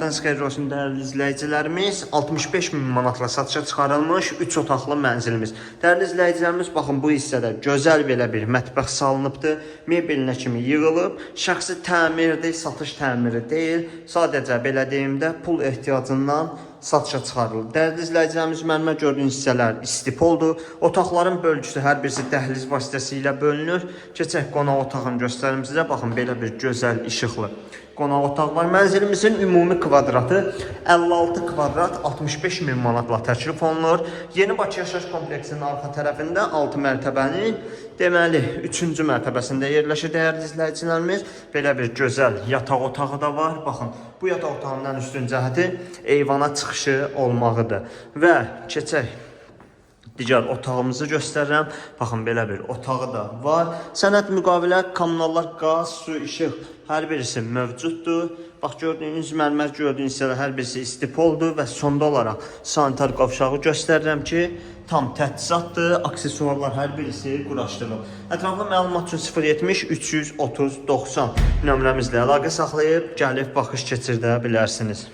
Xeyir olsun dəyərli izləyicilərimiz, 65 min manatla satışa çıxarılmış 3 otaqlı mənzilimiz. Dəyərli izləyicilərimiz, baxın bu hissədə gözəl belə bir mətbəx salınıbdı. Mebelinə kimi yığılıb. Şəxsi təmirdir, satış təmiri deyil. Sadəcə belə deyim də pul ehtiyacından satışa çıxarılıb. Dəyərli izləyicilərimiz, mənim gördüyünüz hissələr istipoldur. Otaqların bölgüsü hər birisi dəhliz vasitəsilə bölünür. Keçək qonaq otağını göstərim sizə. Baxın belə bir gözəl işıqlı qonaq otağı var. Mənzilimizin ümumi kvadratı 56 kvadrat 65 min manatla təklif olunur. Yeni Bakı yaşayış kompleksinin arxa tərəfində 6 mərtəbənin deməli 3-cü mərtəbəsində yerləşir dəyərli izləyicilərimiz. Belə bir gözəl yataq otağı da var. Baxın, bu yataq otağının üstün cəhəti eyvana çıxışı olmağıdır. Və keçək digər otağımızı göstərirəm. Baxın belə bir otağı da var. Sənəd müqavilə kommunallar, qaz, su, işıq hər birisi mövcuddur. Bax gördüyünüz mərmər gördüyünüz hissələr hər birisi istipoldur və sonda olaraq sanitar qovşağı göstərirəm ki, tam təchizatdır, aksesuarlar hər birisi quraşdırılıb. Ətraflı məlumat üçün 070 330 90 nömrəmizlə əlaqə saxlayıb gəlib baxış keçirdə bilərsiniz.